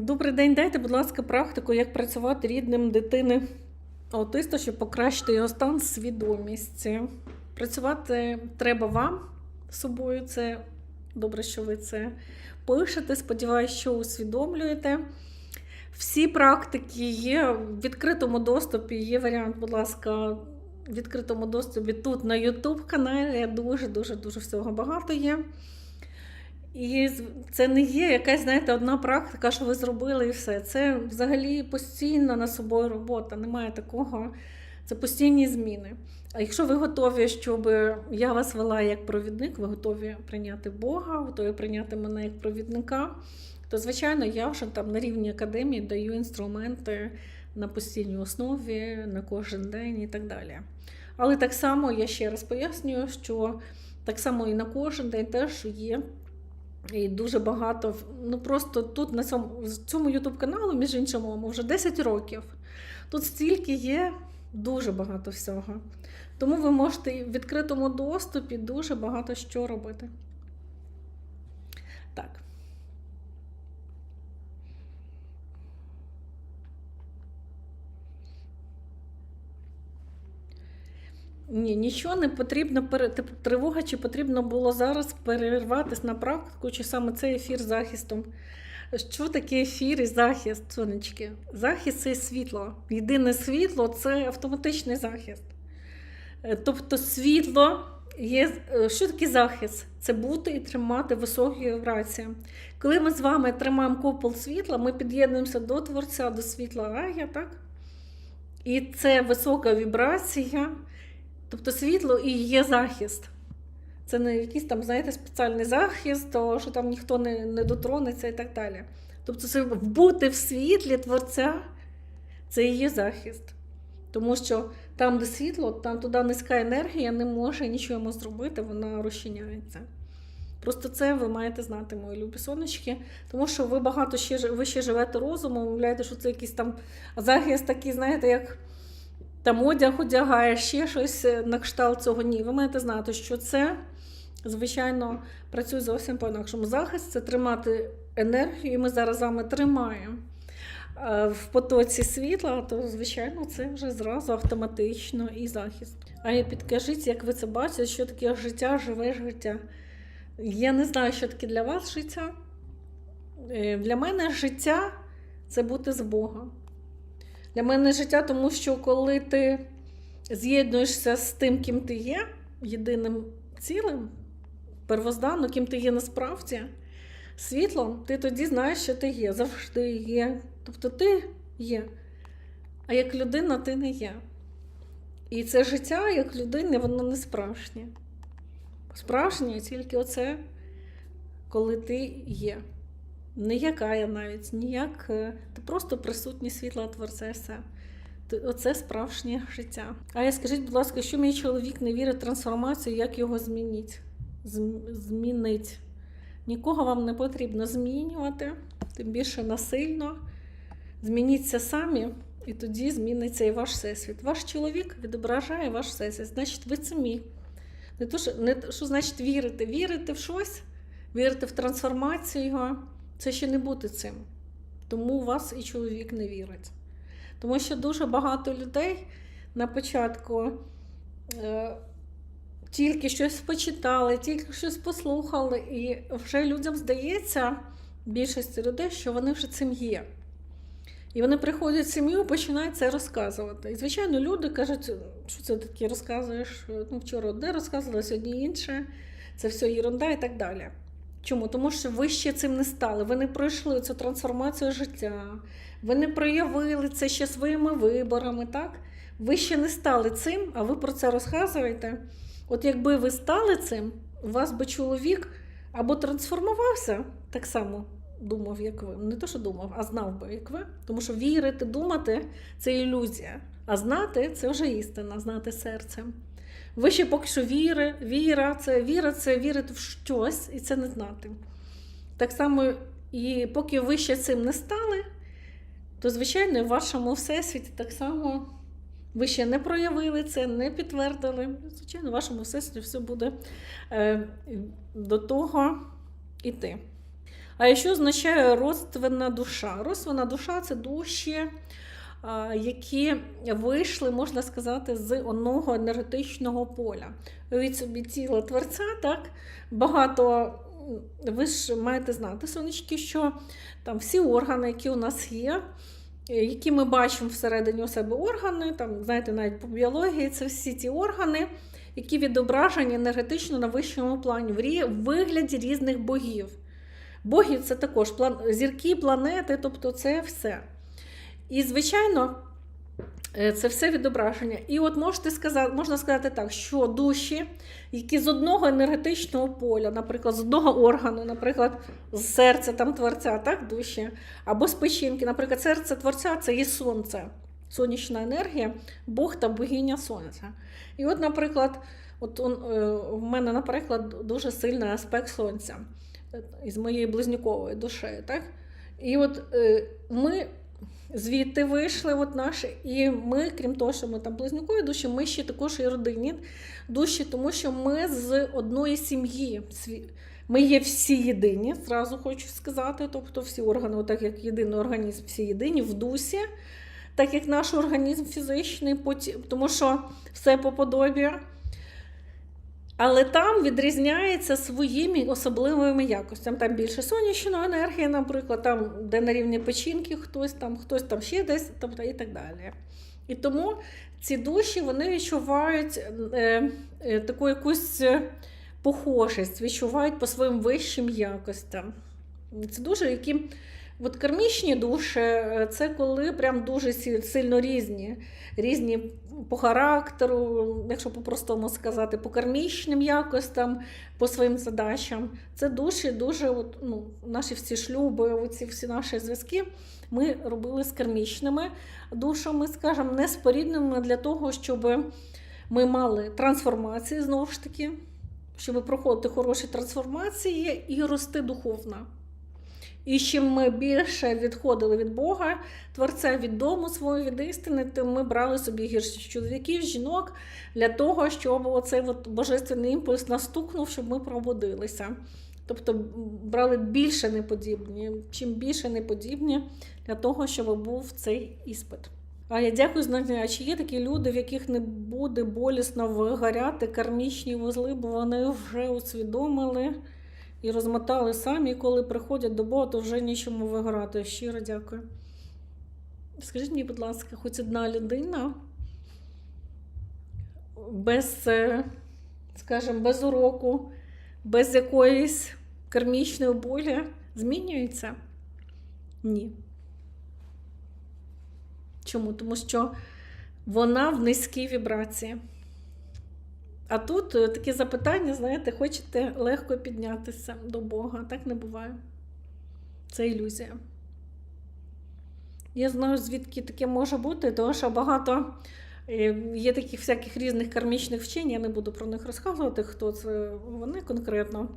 Добрий день, дайте, будь ласка, практику, як працювати рідним дитини аутиста, щоб покращити його стан свідомості. Працювати треба вам з собою. Це добре, що ви це пишете. Сподіваюся, що усвідомлюєте. Всі практики є в відкритому доступі. Є варіант, будь ласка, в відкритому доступі тут на YouTube каналі. Дуже дуже дуже всього багато є. І це не є якась, знаєте, одна практика, що ви зробили і все. Це взагалі постійна над собою робота. Немає такого. Це постійні зміни. А якщо ви готові, щоб я вас вела як провідник, ви готові прийняти Бога, готові прийняти мене як провідника, то звичайно я вже там на рівні академії даю інструменти на постійній основі, на кожен день і так далі. Але так само я ще раз пояснюю, що так само і на кожен день теж є і дуже багато. Ну просто тут на цьому, цьому ютуб-каналу, між іншим, моєму, вже 10 років. Тут стільки є дуже багато всього. Тому ви можете в відкритому доступі дуже багато що робити. Так. Ні, нічого не потрібно типу, тривога, чи потрібно було зараз перерватися на практику, чи саме цей ефір з захистом. Що таке ефір і захист, сонечки? Захист це світло. Єдине світло це автоматичний захист. Е, Тобто світло є. е, Що таке захист? Це бути і тримати високі вібрації. Коли ми з вами тримаємо купол світла, ми під'єднуємося до Творця, до світла Агія, так? І це висока вібрація. Тобто світло і є захист. Це не якийсь там, знаєте, спеціальний захист, то що там ніхто не, не дотронеться і так далі. Тобто, це бути в світлі Творця це є захист. Тому що там, де світло, там туди низька енергія не може нічого йому зробити, вона розчиняється. Просто це ви маєте знати, мої любі сонечки, тому що ви багато ще ви ще живете розумом, уявляєте, що це якийсь там захист такий, знаєте, як там одяг одягає, ще щось е, на кшталт цього. Ні, ви маєте знати, що це, звичайно, працює зовсім по-інакшому. Захист це тримати енергію, і ми зараз з вами тримаємо е, в потоці світла, то, звичайно, це вже зразу автоматично і захист. А підкажіть, як ви це бачите, що таке життя, живе життя. Я не знаю, що таке для вас життя. Е, Для мене життя це бути з Богом. Для мене життя, тому що коли ти з'єднуєшся з тим, ким ти є, єдиним цілим, первозданно, ким ти є насправді, світлом, ти тоді знаєш, що ти є, завжди є. Тобто ти є. А як людина ти не є. І це життя як людини, воно не справжнє. Справжнє тільки оце, коли ти є. Не яка я навіть, ніяк. е, Ти просто присутній світла Творця. і все. Оце справжнє життя. А я скажіть, будь ласка, що мій чоловік не вірить в трансформацію, як його змінить? Змінить. Нікого вам не потрібно змінювати, тим більше насильно. Змініться самі, і тоді зміниться і ваш всесвіт. Ваш чоловік відображає ваш всесвіт. Значить, ви самі. Не то, що, не то, що значить вірити. Вірити в щось, вірити в трансформацію його. Це ще не бути цим. Тому у вас і чоловік не вірить. Тому що дуже багато людей на початку е, тільки щось почитали, тільки щось послухали, і вже людям здається, більшості людей, що вони вже цим є. І вони приходять в сім'ю і починають це розказувати. І, звичайно, люди кажуть, що це таке розказуєш. Ну, вчора одне розказувала, сьогодні інше. Це все ерунда і так далі. Чому? Тому що ви ще цим не стали. Ви не пройшли цю трансформацію життя, ви не проявили це ще своїми виборами, так? Ви ще не стали цим, а ви про це розказуєте. От якби ви стали цим, у вас би чоловік або трансформувався так само. Думав, як ви. Не то, що думав, а знав би, як ви. Тому що вірити, думати це ілюзія. А знати це вже істина, знати серцем. Ви ще поки що віри, віра, це віра, це вірити в щось і це не знати. Так само, і поки ви ще цим не стали, то, звичайно, в вашому всесвіті так само ви ще не проявили це, не підтвердили. Звичайно, в вашому всесвіті все буде е, до того іти. А що означає родственна душа? Родственна душа це душі, які вийшли, можна сказати, з одного енергетичного поля. Від собі тіло творця, так? Багато. Ви ж маєте знати, сонечки, що там всі органи, які у нас є, е, які ми бачимо всередині у себе органи, там, знаєте, навіть по біології, це всі ті органи, які відображені енергетично на вищому плані, в вигляді різних богів. Боги це також зірки, планети, тобто це все. І, звичайно, е, це все відображення. І от можете сказати, можна сказати так, що душі, які з одного енергетичного поля, наприклад, з одного органу, наприклад, з серця там творця, так, душі, або з печінки, наприклад, серце творця це є сонце, сонячна енергія, Бог та богиня сонця. І от, наприклад, от он, е, в мене, наприклад, дуже сильний аспект сонця е, із моєю близнюковою душею. Так? І от ми звідти вийшли, от наші, і ми, крім того, що ми там близнюкові душі, ми ще також і родинні душі, тому що ми з одної сім'ї. Ми є всі єдині, зразу хочу сказати. Тобто всі органи, так як єдиний організм, всі єдині в дусі, так як наш організм фізичний, тому що все по подобі. Але там відрізняється своїми особливими якостями. Там більше сонячної енергії, наприклад, там, де на рівні печінки хтось там, хтось там ще десь, тобто і так далі. І тому ці душі вони відчувають е, е, таку якусь е, похожість, відчувають по своїм вищим якостям. Це дуже які. От кармічні душі е, це коли прям дуже сильно різні. Різні по характеру, якщо по-простому сказати, по кармічним якостям, по своїм задачам. Це душі, дуже от, ну, наші всі шлюби, оці всі наші зв'язки ми робили з кармічними душами, скажімо, неспорідними для того, щоб ми мали трансформації знову ж таки, щоб проходити хороші трансформації і рости духовно. І чим ми більше відходили від Бога, Творця від дому свого від істини, тим ми брали собі гірших чоловіків, жінок для того, щоб оцей от божественний імпульс настукнув, щоб ми пробудилися. Тобто брали більше неподібні, чим більше неподібні для того, щоб був цей іспит. А я дякую знання. Чи є такі люди, в яких не буде болісно вигоряти кармічні вузли, бо вони вже усвідомили і розмотали самі, коли приходять до Бога, то вже нічому виграти. Щиро дякую. Скажіть мені, будь ласка, хоч одна людина без, е, скажімо, без уроку, без якоїсь кармічної болі змінюється? Ні. Чому? Тому що вона в низькій вібрації. А тут е, такі запитання, знаєте, хочете легко піднятися до Бога. Так не буває. Це ілюзія. Я знаю, звідки таке може бути, тому що багато е, є таких всяких різних кармічних вчень, я не буду про них розказувати, хто це вони конкретно.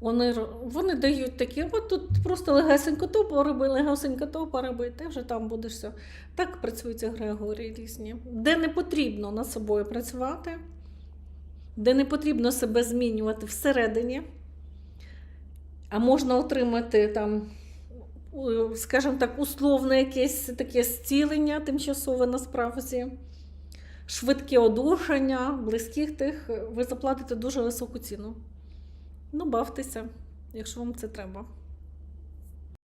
Вони, вони дають такі, от тут просто легесенько то пороби, легесенько то пороби, ти вже там будеш все. Так працюють Григорії різні. Де не потрібно над собою працювати, де не потрібно себе змінювати всередині, а можна отримати там, скажімо так, условне якесь таке зцілення тимчасове насправді, швидке одужання, близьких тих, ви заплатите дуже високу ціну. Ну, бавтеся, якщо вам це треба.